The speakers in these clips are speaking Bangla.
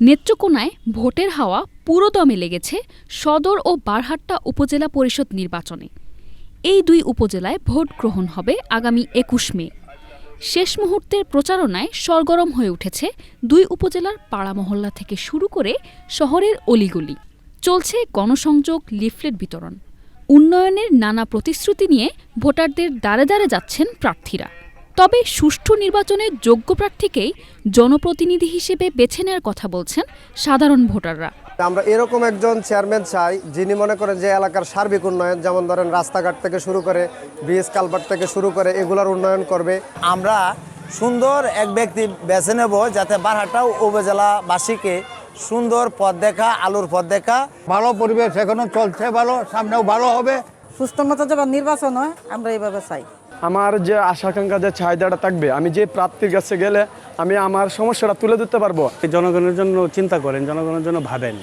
নেত্রকোনায় ভোটের হাওয়া পুরোদমে লেগেছে সদর ও বারহাট্টা উপজেলা পরিষদ নির্বাচনে। এই দুই উপজেলায় ভোট গ্রহণ হবে আগামী একুশ মে। শেষ মুহূর্তের প্রচারণায় সরগরম হয়ে উঠেছে দুই উপজেলার পাড়া মহল্লা থেকে শুরু করে শহরের অলিগলি। চলছে গণসংযোগ, লিফলেট বিতরণ। উন্নয়নের নানা প্রতিশ্রুতি নিয়ে ভোটারদের দ্বারে দ্বারে যাচ্ছেন প্রার্থীরা। তবে সুষ্ঠু নির্বাচনে যোগ্য প্রার্থীকেই জনপ্রতিনিধি হিসেবে বেছে নেওয়ার কথা বলছেন সাধারণ ভোটাররা। আমরা এরকম একজন চেয়ারম্যান চাই যিনি মনে করেন যে এলাকার সার্বিক উন্নয়ন যেমন ধরেন রাস্তাঘাট থেকে শুরু করে ব্রিজ কালভার্ট থেকে শুরু করে এগুলোর উন্নয়ন করবে। আমরা সুন্দর এক ব্যক্তি বেছে নেব যাতে বারহাটা উপজেলাবাসীকে সুন্দর পথ দেখা আলুর পথ দেখা। ভালো পরিবেশ এখনও চলছে ভালো সামনেও ভালো হবে। সুস্থ মতো যখন নির্বাচন হয় আমরা এইভাবে চাই। আমার যে আশা আকাঙ্ক্ষা যে চাহিদাটা থাকবে আমি যে প্রাপ্তির কাছে গেলে আমি আমার সমস্যাটা তুলে ধরতে পারব। জনগণের জন্য চিন্তা করেন জনগণের জন্য ভাবেন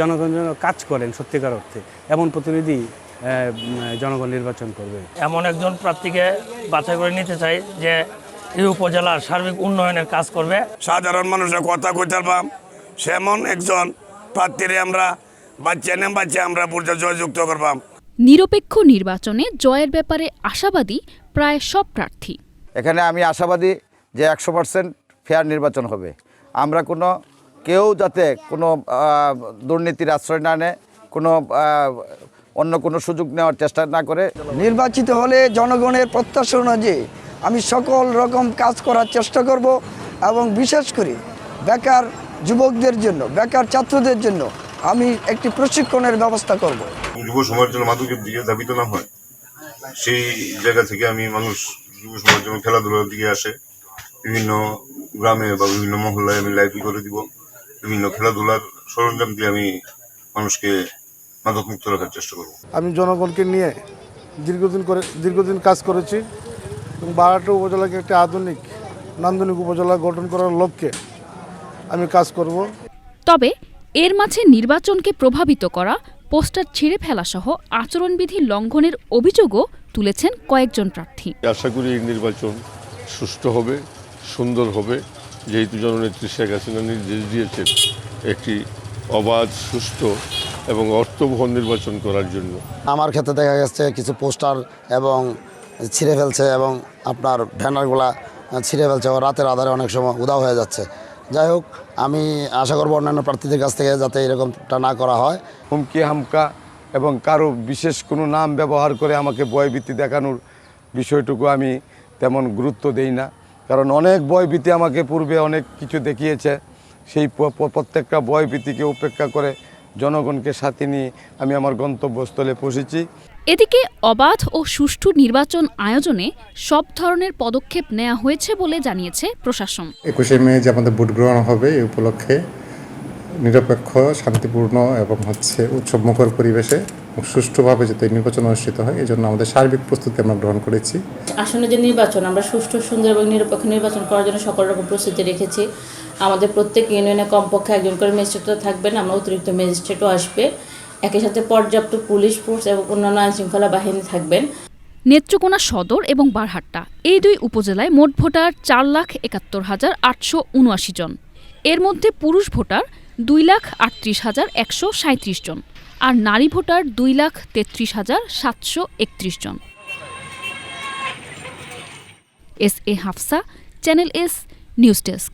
জনগণের জন্য কাজ করেন সত্যিকার অর্থে। এমন প্রতিনিধি জনগণ নির্বাচন করবে। এমন একজন প্রার্থীকে বাছাই করে নিতে চাই যে এই উপজেলার সার্বিক উন্নয়নের কাজ করবে। সাধারণ মানুষের কথা কইতে পারবাম সেমন একজন প্রার্থীরে আমরা বাচ্চা নেম বাচ্চা আমরা পূর্যা জয়যুক্ত করবাম। নিরপেক্ষ নির্বাচনে জয়ের ব্যাপারে আশাবাদী প্রায় সব প্রার্থী। এখানে আমি আশাবাদী যে একশো পার্সেন্ট ফেয়ার নির্বাচন হবে। আমরা কোনো কেউ যাতে কোনো দুর্নীতির আশ্রয় না নেয় কোনো অন্য কোনো সুযোগ নেওয়ার চেষ্টা না করে। নির্বাচিত হলে জনগণের প্রত্যাশা অনুযায়ী আমি সকল রকম কাজ করার চেষ্টা করব এবং বিশেষ করে বেকার যুবকদের জন্য বেকার ছাত্রদের জন্য আমি একটি প্রশিক্ষণের ব্যবস্থা করব। যুব সমাজের জন্য মাদকের দিকে দাবিত না হয় সেই জায়গা থেকে আমি মানুষ যুব সমাজ জন্য খেলাধুলার দিকে আসে। বিভিন্ন গ্রামে বা বিভিন্ন মহল্লায় আমি লাইব্রেরি করে দিব। বিভিন্ন খেলাধুলার সরঞ্জাম দিয়ে আমি মানুষকে মাদক মুক্ত রাখার চেষ্টা করব। আমি জনগণকে নিয়ে দীর্ঘদিন করে দীর্ঘদিন কাজ করেছি এবং বারাটা উপজেলাকে একটি আধুনিক নান্দনিক উপজেলা গঠন করার লক্ষ্যে আমি কাজ করব। তবে এর মাঝে নির্বাচনকে প্রভাবিত করা পোস্টার ছিঁড়ে ফেলাসহ আচরণবিধি লঙ্ঘনের অভিযোগও তুলেছেন কয়েকজন প্রার্থী। আশা করি এই নির্বাচন সুষ্ঠু হবে সুন্দর হবে। যেহেতু জননেত্রী শেখ হাসিনা নির্দেশ দিয়েছেন একটি অবাধ সুষ্ঠু এবং অর্থবহ নির্বাচন করার জন্য। আমার ক্ষেত্রে দেখা গেছে কিছু পোস্টার এবং ছিঁড়ে ফেলছে এবং আপনার ব্যানারগুলা ছিঁড়ে ফেলছে ও রাতের আধারে অনেক সময় উদাও হয়ে যাচ্ছে। যাই হোক, আমি আশা করব অন্যান্য প্রার্থীদের কাছ থেকে যাতে এরকমটা না করা হয়। হুমকি, হামকা এবং কারও বিশেষ কোনো নাম ব্যবহার করে আমাকে বয়বৃত্তি দেখানোর বিষয়টুকু আমি তেমন গুরুত্ব দেই না। কারণ অনেক বয়বৃত্তি আমাকে পূর্বে অনেক কিছু দেখিয়েছে। সেই প্রত্যেকটা বয়বৃত্তিকে উপেক্ষা করে জনগণকে সাথে নিয়ে আমি আমার গন্তব্যস্থলে পৌঁছেছি। এদিকে অবাধ ও সুষ্ঠু নির্বাচন আয়োজনে সব ধরনের পদক্ষেপ নেওয়া হয়েছে বলে জানিয়েছে প্রশাসন। একুশে মে যে আমাদের ভোট গ্রহণ হবে এই উপলক্ষে নিরপেক্ষ শান্তিপূর্ণ এবং হচ্ছে উৎসবমুখর পরিবেশে সুষ্ঠুভাবে যাতে নির্বাচন অনুষ্ঠিত হয় এই জন্য আমাদের সার্বিক প্রস্তুতি আমরা গ্রহণ করেছি। আসন্ন যে নির্বাচন আমরা সুষ্ঠু সুন্দর এবং নিরপেক্ষ নির্বাচন করার জন্য সকল রকম প্রস্তুতি রেখেছি। আমাদের প্রত্যেক ইউনিয়নে কমপক্ষে একজন করে ম্যাজিস্ট্রেটও থাকবেন আমরা অতিরিক্ত ম্যাজিস্ট্রেটও আসবে। একই সাথে পর্যাপ্ত পুলিশ ফোর্স এবং অন্যান্য আইনশৃঙ্খলা বাহিনী থাকবেন। নেত্রকোনা সদর এবং বারহাট্টা এই দুই উপজেলায় মোট ভোটার চার লাখ একাত্তর হাজার আটশো উনআশি জন। এর মধ্যে পুরুষ ভোটার দুই লাখ আটত্রিশ হাজার একশো সাঁত্রিশ জন। আর নারী ভোটার দুই লাখ তেত্রিশ হাজার সাতশো একত্রিশ জন। S A Hafsa, channel S, news desk.